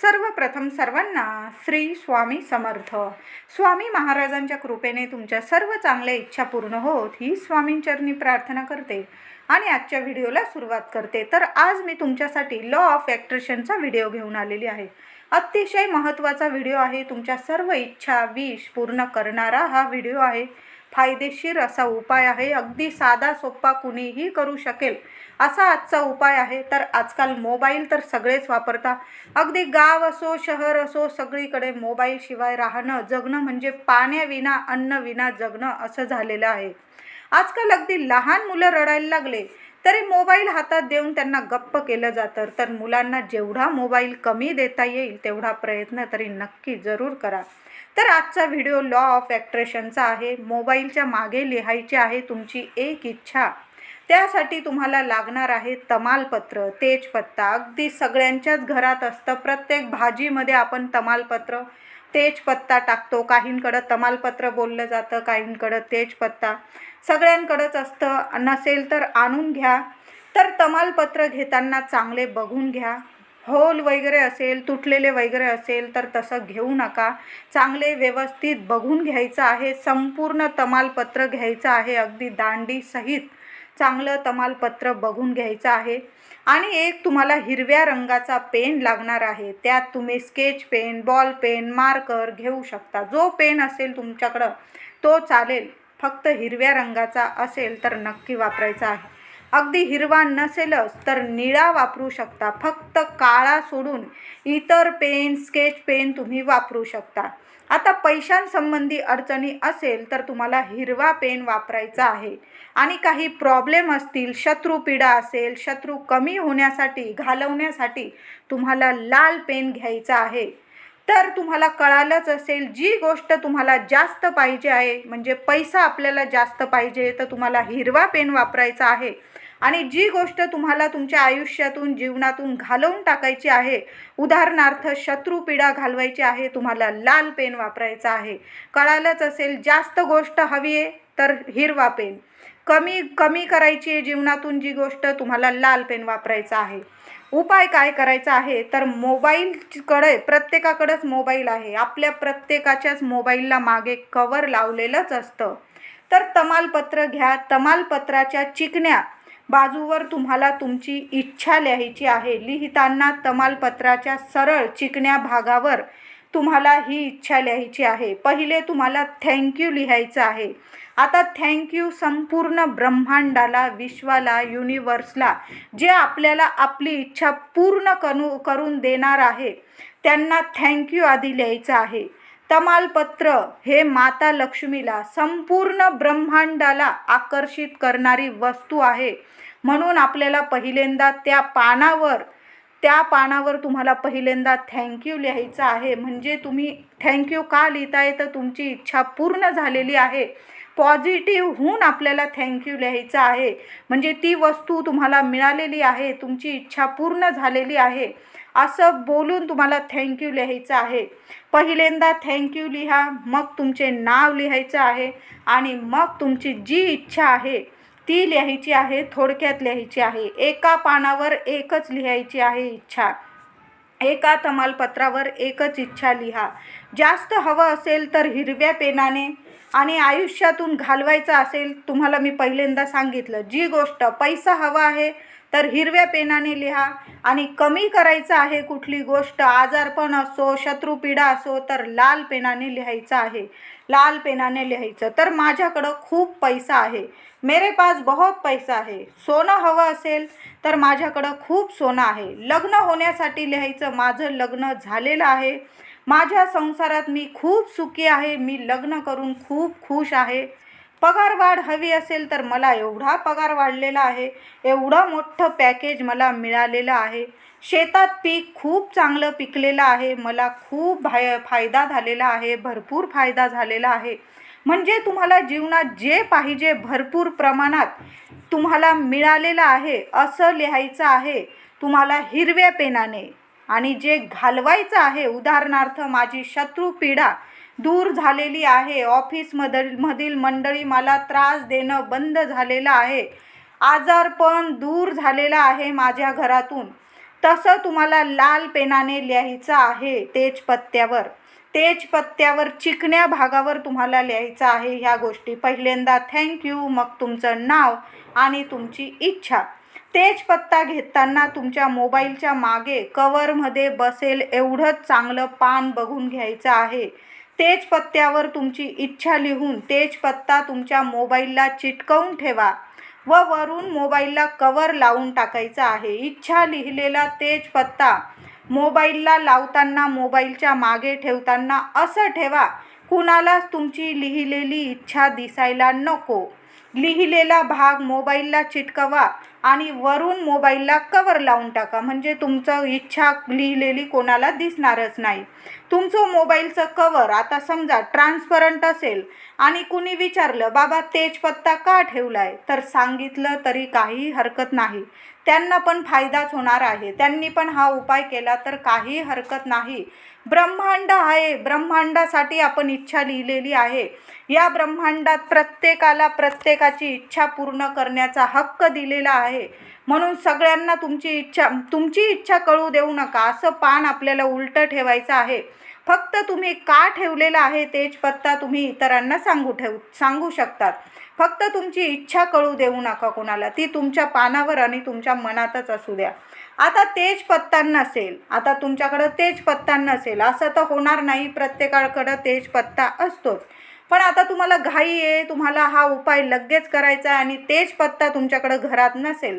सर्वप्रथम सर्वांना श्री स्वामी समर्थ. स्वामी महाराजांच्या कृपेने तुमच्या सर्व चांगल्या इच्छा पूर्ण होत ही स्वामींचरणी प्रार्थना करते आणि आजच्या व्हिडिओला सुरुवात करते. तर आज मी तुमच्यासाठी लॉ ऑफ ॲक्ट्रेशनचा व्हिडिओ घेऊन आलेली आहे. अतिशय महत्त्वाचा व्हिडिओ आहे. तुमच्या सर्व इच्छा विश पूर्ण करणारा हा व्हिडिओ आहे. फायदेशीर असा उपाय आहे. अगदी साधा सोपा कुणीही करू शकेल असा आजचा उपाय आहे. तर आजकाल मोबाईल तर सगळेच वापरता. अगदी गाव असो शहर असो सगळीकडे मोबाईलशिवाय राहणं जगणं म्हणजे पाण्याविना अन्नविना जगणं असं झालेलं आहे. आजकाल अगदी लहान मुलं रडायला लागले तरी मोबाईल हातात देऊन त्यांना गप्प केलं जातं. तर मुलांना जेवढा मोबाईल कमी देता येईल तेवढा प्रयत्न तरी नक्की जरूर करा. तर आजचा व्हिडिओ लॉ ऑफ ॲक्ट्रेशनचा आहे. मोबाईलच्या मागे लिहायची आहे तुमची एक इच्छा. त्यासाठी तुम्हाला लागणार आहे तमालपत्र तेजपत्ता. अगदी सगळ्यांच्याच घरात असतं. प्रत्येक भाजीमध्ये आपण तमालपत्र तेजपत्ता टाकतो. काहींकडं तमालपत्र बोललं जातं काहींकडं तेजपत्ता. सगळ्यांकडंच असतं. नसेल तर आणून घ्या. तर तमालपत्र घेताना चांगले बघून घ्या. होल वगैरे असेल तुटलेले वगैरे असेल तर तसं घेऊ नका. चांगले व्यवस्थित बघून घ्यायचं आहे. संपूर्ण तमालपत्र घ्यायचं आहे अगदी दांडीसहित चांगलं तमालपत्र बघून घ्यायचं आहे. आणि एक तुम्हाला हिरव्या रंगाचा पेन लागणार आहे. त्यात तुम्ही sketch pen ball pen marker घेऊ शकता. जो पेन असेल तुमच्याकडं तो चालेल. फक्त हिरव्या रंगाचा असेल तर नक्की वापरायचा आहे. अगदी हिरवा नसेलच तर निळा वापरू शकता. फक्त काळा सोडून इतर पेन स्केच पेन तुम्ही वापरू शकता. आता पैशांसंबंधी अडचणी असेल तर तुम्हाला हिरवा पेन वापरायचा आहे. आणि काही प्रॉब्लेम असतील शत्रुपीडा असेल शत्रू कमी होण्यासाठी घालवण्यासाठी तुम्हाला लाल पेन घ्यायचा आहे. तर तुम्हाला कळालंच असेल जी गोष्ट तुम्हाला जास्त पाहिजे आहे म्हणजे पैसा आपल्याला जास्त पाहिजे तर तुम्हाला हिरवा पेन वापरायचा आहे. आणि जी गोष्ट तुम्हाला तुमच्या आयुष्यातून जीवनातून घालवून टाकायची आहे उदाहरणार्थ शत्रुपीडा घालवायची आहे तुम्हाला लाल पेन वापरायचा आहे. कळालंच असेल जास्त गोष्ट हवी आहे तर हिरवा पेन. कमी कमी करायची आहे जीवनातून जी गोष्ट तुम्हाला लाल पेन वापरायचा आहे. उपाय काय करायचा आहे? तर मोबाईलकडे प्रत्येकाकडंच मोबाईल आहे. आपल्या प्रत्येकाच्याच मोबाईलला मागे कवर लावलेलंच असतं. तर तमालपत्र घ्या तमालपत्राच्या चिकण्या बाजूवर तुम्हाला तुमची इच्छा लिहायची आहे. लिहिताना तमालपत्राच्या सरळ चिकण्या भागावर तुम्हाला ही इच्छा लिहायची आहे. पहिले तुम्हाला थँक्यू लिहायचं आहे. आता थँक्यू संपूर्ण ब्रह्मांडाला विश्वाला युनिवर्सला जे आपल्याला आपली इच्छा पूर्ण करू करून देणार आहे त्यांना थँक्यू आधी लिहायचं आहे. तमालपत्र हे माता लक्ष्मीला संपूर्ण ब्रह्मांडाला आकर्षित करणारी वस्तू आहे. म्हणून आपल्याला पहिल्यांदा त्या पानावर त्या पानावर तुम्हाला पहिल्यांदा थँक्यू लिहायचं आहे. म्हणजे तुम्ही थँक्यू का लिहिताय तर तुमची इच्छा पूर्ण झालेली आहे. पॉझिटिव्ह होऊन आपल्याला थँक्यू लिहायचं आहे. म्हणजे ती वस्तू तुम्हाला मिळालेली आहे तुमची इच्छा पूर्ण झालेली आहे. असं बोलून तुम्हाला थँक्यू लिहायचं आहे. पहिल्यांदा थँक्यू लिहा मग तुमचे नाव लिहायचं आहे आणि मग तुमची जी इच्छा आहे ती लिहायची आहे थोडक्यात लिहायची आहे. एका पानावर एकच लिहायची आहे इच्छा. एका तमालपत्रावर एकच इच्छा लिहा. जास्त हवं असेल तर हिरव्या पेनाने आणि आयुष्यातून घालवायचं असेल तुम्हाला मी पहिल्यांदा सांगितलं. जी गोष्ट पैसा हवा आहे तर हिरव्या पेनाने लिहा. आणि कमी करायचं आहे कुठली गोष्ट आजारपण असो शत्रुपीडा असो तर लाल पेनाने लिहायचं आहे. लाल पेनाने लिहायचं. तर माझ्याकडं खूप पैसा आहे. मेरे पास बहुत पैसा आहे. सोनं हवं असेल तर माझ्याकडं खूप सोनं आहे. लग्न होण्यासाठी लिहायचं माझं लग्न झालेलं आहे. माझ्या संसारात मी खूप सुखी आहे. मी लग्न करून खूप खुश आहे. पगार वाढ हवी असेल तर मला एवढा पगार वाढलेला आहे एवढं मोठं पॅकेज मला मिळालेलं आहे. शेतात पीक खूप चांगलं पिकलेलं आहे मला खूप भाय फायदा झालेला आहे भरपूर फायदा झालेला आहे. म्हणजे तुम्हाला जीवनात जे पाहिजे भरपूर प्रमाणात तुम्हाला मिळालेलं आहे असं लिहायचं आहे तुम्हाला हिरव्या पेनाने. आणि जे घालवायचं आहे उदाहरणार्थ माझी शत्रू शत्रुपीडा दूर झालेली आहे. ऑफिसमधील मधील मंडळी मला त्रास देणं बंद झालेलं आहे. आजारपण दूर झालेलं आहे माझ्या घरातून. तसं तुम्हाला लाल पेनाने लिहायचं आहे तेजपत्त्यावर तेजपत्त्यावर चिकण्या भागावर तुम्हाला लिहायचं आहे ह्या गोष्टी. पहिल्यांदा थँक्यू मग तुमचं नाव आणि तुमची इच्छा. तेजपत्ता घेताना तुमच्या मोबाईलच्या मागे कवरमध्ये बसेल एवढंच चांगलं पान बघून घ्यायचं आहे. तेजपत्त्यावर तुमची इच्छा लिहून तेजपत्ता तुमच्या मोबाईलला चिटकवून ठेवा व वरून मोबाईलला कवर लावून टाकायचा आहे. इच्छा लिहिलेला तेजपत्ता मोबाईलला लावताना मोबाईलच्या मागे ठेवताना असं ठेवा कुणालाच तुमची लिहिलेली इच्छा दिसायला नको. लिहिलेला भाग मोबाईलला चिटकवा आणि वरून मोबाईलला कवर लावून टाका. म्हणजे तुमचं इच्छा लिहिलेली कोणाला दिसणारच नाही. तुमचं मोबाईलचं कवर आता समजा ट्रान्सपरंट असेल आणि कुणी विचारलं बाबा तेजपत्ता का ठेवलाय? तर सांगितलं तरी काही हरकत नाही. त्यांना पण फायदाच होणार आहे. त्यांनी पण हा उपाय केला तर काही हरकत नाही. ब्रह्मांड आहे. ब्रह्मांडासाठी आपण इच्छा लिहिलेली आहे. या ब्रह्मांडात प्रत्येकाला प्रत्येकाची इच्छा पूर्ण करण्याचा हक्क दिलेला आहे. म्हणून सगळ्यांना तुमची इच्छा तुमची इच्छा कळू देऊ नका. असं पान आपल्याला उलटं ठेवायचं आहे. फक्त तुम्ही का ठेवलेलं आहे तेजपत्ता तुम्ही इतरांना सांगू ठेवू सांगू शकतात. फक्त तुमची इच्छा कळू देऊ नका कोणाला. ती तुमच्या पानावर आणि तुमच्या मनातच असू द्या. आता तेजपत्ता नसेल. आता तुमच्याकडं तेजपत्ता नसेल. असं तर होणार नाही. प्रत्येकाकडं तेजपत्ता असतोच. पण आता तुम्हाला घाई आहे. तुम्हाला हा उपाय लगेच करायचा आहे आणि तेजपत्ता तुमच्याकडं घरात नसेल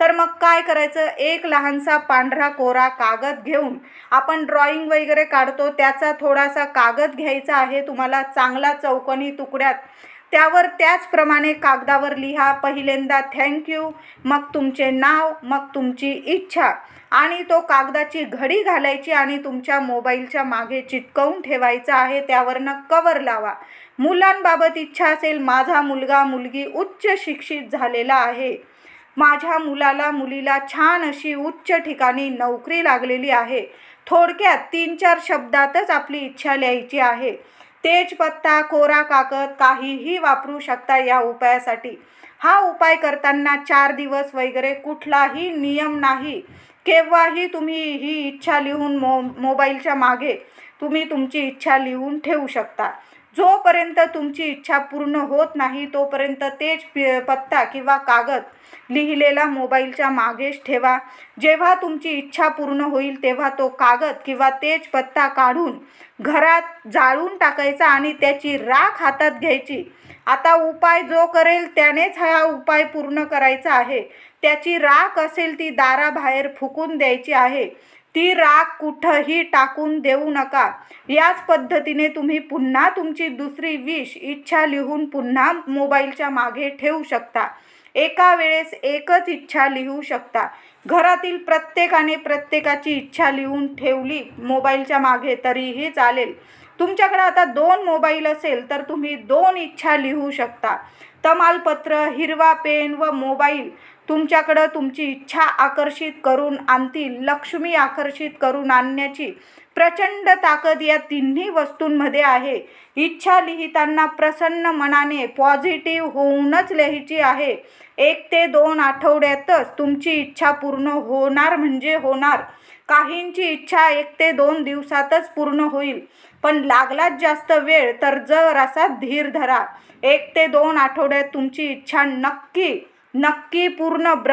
तर मग काय करायचं? एक लहानसा पांढरा कोरा कागद घेऊन आपण ड्रॉइंग वगैरे काढतो. त्याचा थोडासा कागद घ्यायचा आहे. तुम्हाला चांगला चौकनी तुकड्यात त्यावर त्याचप्रमाणे कागदावर लिहा पहिल्यांदा थँक्यू मग तुमचे नाव मग तुमची इच्छा. आणि तो कागदाची घडी घालायची आणि तुमच्या मोबाईलच्या मागे चिटकवून ठेवायचा आहे त्यावरनं कवर लावा. मुलांबाबत इच्छा असेल माझा मुलगा मुलगी उच्च शिक्षित झालेला आहे. माझ्या मुलाला मुलीला छान अशी उच्च ठिकाणी नोकरी लागलेली आहे. थोडक्यात तीन चार शब्दातच आपली इच्छा लिहायची आहे. तेजपत्ता कोरा कागद काहीही वापरू शकता या उपायासाठी. हा उपाय करताना चार दिवस वगैरे कुठलाही नियम नाही. केव्हाही तुम्ही ही इच्छा लिहून मो मोबाईलच्या मागे तुम्ही तुमची इच्छा लिहून ठेवू शकता. जोपर्यंत तुमची इच्छा पूर्ण होत नाही तोपर्यंत तेज पत्ता किंवा कागद लिहिलेला मोबाईलच्या मागेच ठेवा. जेव्हा तुमची इच्छा पूर्ण होईल तेव्हा तो कागद किंवा तेच पत्ता काढून घरात जाळून टाकायचा आणि त्याची राख हातात घ्यायची. आता उपाय जो करेल त्यानेच हा उपाय पूर्ण करायचा आहे. त्याची राख असेल ती दाराबाहेर फुकून द्यायची आहे. ती राख कुठंही टाकून देऊ नका. याच पद्धतीने तुम्ही पुन्हा तुमची दुसरी विश इच्छा लिहून पुन्हा मोबाईलच्या मागे ठेवू शकता. एका वेळेस एकच इच्छा लिहू शकता. घरातील प्रत्येकाने प्रत्येकाची इच्छा लिहून ठेवली मोबाईलच्या मागे तरीही चालेल. तुमच्याकडे आता दोन मोबाईल असेल तर तुम्ही दोन इच्छा लिहू शकता. तमालपत्र हिरवा पेन व मोबाईल. तुमच्याकडं तुमची इच्छा आकर्षित करून आणतील लक्ष्मी आकर्षित करून आणण्याची प्रचंड ताकद या तिन्ही वस्तूंमध्ये आहे. इच्छा लिहिताना प्रसन्न मनाने पॉझिटिव्ह होऊनच लिहायची आहे. एक ते दोन आठवड्यातच तुमची इच्छा पूर्ण होणार म्हणजे होणार. काहींची इच्छा एक ते दोन दिवसातच पूर्ण होईल. पण लागलाच जास्त वेळ तर जर असा धीर धरा. एक ते दोन आठवड्यात तुमची इच्छा नक्की नक्की पूर्ण ब्रह्म